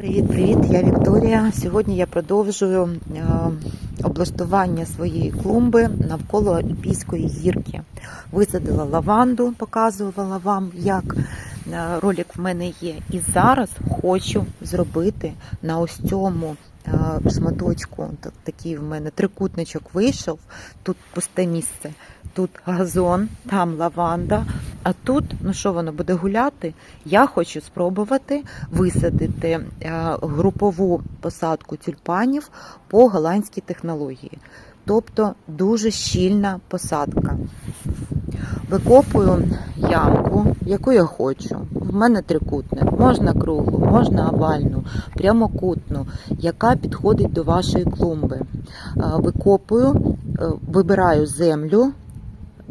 Привіт-привіт, я Вікторія. Сьогодні я продовжую е, облаштування своєї клумби навколо Альпійської гірки. Висадила лаванду, показувала вам, як е, ролик в мене є. І зараз хочу зробити на ось цьому е, шматочку. так- Такий в мене трикутничок вийшов. Тут пусте місце, тут газон, там лаванда. А тут, ну що воно буде гуляти? Я хочу спробувати висадити е, групову посадку тюльпанів по голландській технології. Тобто дуже щільна посадка. Викопую ямку, яку я хочу. В мене трикутник, можна круглу, можна овальну, прямокутну, яка підходить до вашої клумби. Е, Викопую, е, вибираю землю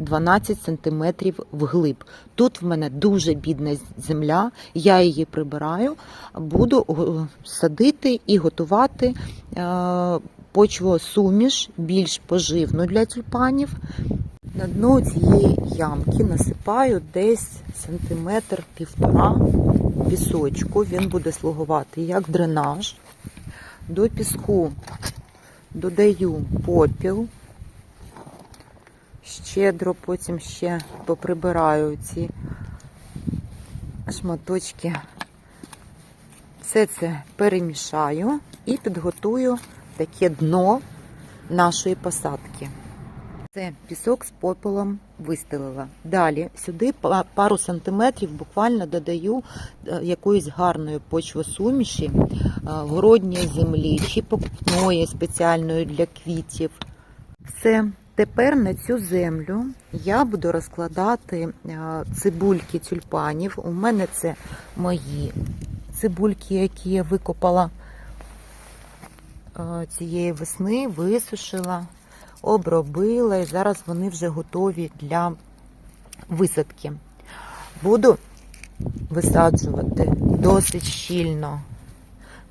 12 см вглиб. Тут в мене дуже бідна земля, я її прибираю, буду садити і готувати е, почвосуміш більш поживну для тюльпанів. На дно цієї ямки насипаю десь сантиметр півтора пісочку. Він буде слугувати як дренаж. До піску додаю попіл. Щедро потім ще поприбираю ці шматочки. Все це перемішаю і підготую таке дно нашої посадки. Це пісок з попелом вистелила. Далі сюди пару сантиметрів буквально додаю е, якоїсь гарної почвосуміші, е, городньої землі чи покупної спеціальної для квітів. Все. Тепер на цю землю я буду розкладати е, цибульки тюльпанів. У мене це мої цибульки, які я викопала е, цієї весни, висушила, обробила, і зараз вони вже готові для висадки. Буду висаджувати досить щільно,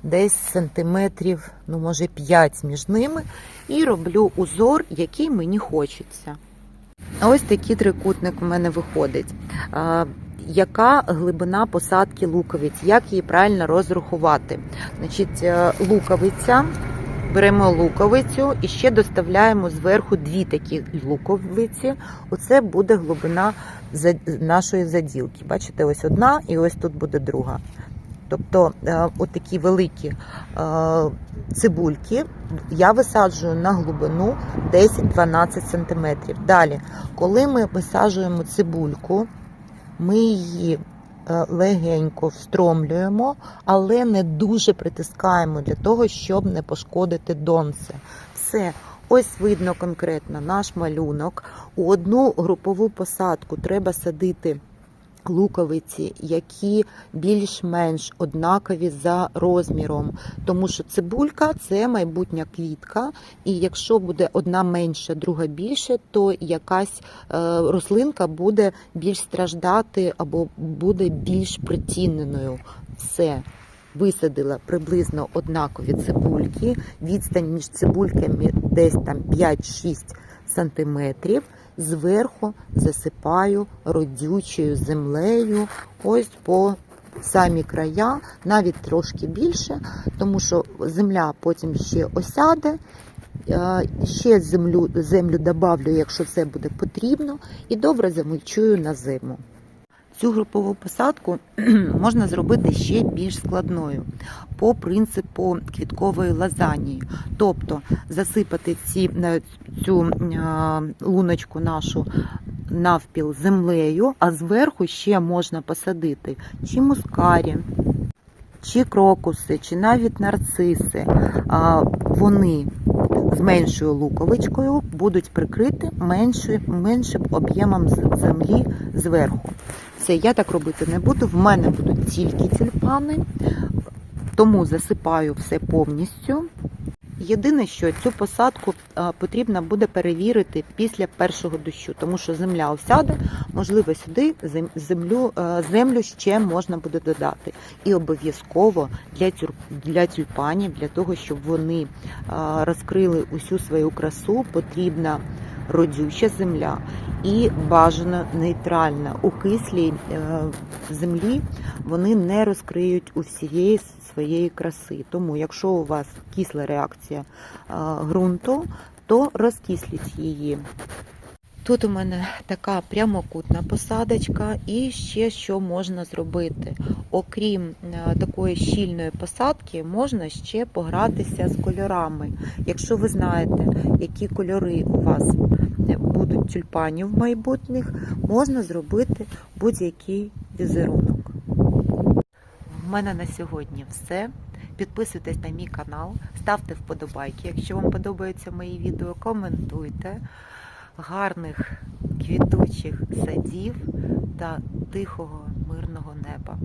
десь сантиметрів, ну може 5 між ними, і роблю узор, який мені хочеться. Ось такий трикутник у мене виходить. Яка глибина посадки луковиць? Як її правильно розрахувати? Значить, е, луковиця. Беремо луковицю і ще доставляємо зверху дві такі луковиці. Оце буде глибина нашої заділки. Бачите, ось одна і ось тут буде друга. Тобто, е, отакі великі е, цибульки я висаджую на глибину 10-12 см. Далі, коли ми висаджуємо цибульку, ми її е, легенько встромлюємо, але не дуже притискаємо для того, щоб не пошкодити донце. Все. Ось видно конкретно наш малюнок. У одну групову посадку треба садити луковиці, які більш-менш однакові за розміром. Тому що цибулька це майбутня квітка, і якщо буде одна менша, друга більше, то якась е, рослинка буде більш страждати або буде більш притіненою. Все. Висадила приблизно однакові цибульки, відстань між цибульками десь там 5-6 сантиметрів. Зверху засипаю родючою землею, ось по самі края, навіть трошки більше, тому що земля потім ще осяде. Е, Ще землю, землю добавлю, якщо це буде потрібно, і добре замульчую на зиму. Цю групову посадку можна зробити ще більш складною по принципу квіткової лазанії. Тобто засипати ці, е, цю е, луночку нашу навпіл землею, а зверху ще можна посадити чи мускарі, чи крокуси, чи навіть нарциси. Вони з меншою луковичкою будуть прикриті меншим, меншим об'ємом землі зверху. Все, я так робити не буду. В мене будуть тільки тюльпани, тому засипаю все повністю. Єдине, що цю посадку потрібно буде перевірити після першого дощу, тому що земля осяде, можливо, сюди землю, е, землю ще можна буде додати. І обов'язково для, для тюльпанів, для того, щоб вони розкрили усю свою красу, потрібно родюча земля і бажано нейтральна. У кислій е, землі вони не розкриють усієї своєї краси. Тому, якщо у вас кисла реакція е, ґрунту, то розкисліть її. Тут у мене така прямокутна посадочка, і ще що можна зробити. Окрім е, такої щільної посадки, можна ще погратися з кольорами. Якщо ви знаєте, які кольори у вас будуть тюльпанів майбутніх, можна зробити будь-який візерунок. В мене на сьогодні все. Підписуйтесь на мій канал, ставте вподобайки. Якщо вам подобаються мої відео, коментуйте. Гарних квітучих садів та тихого мирного неба.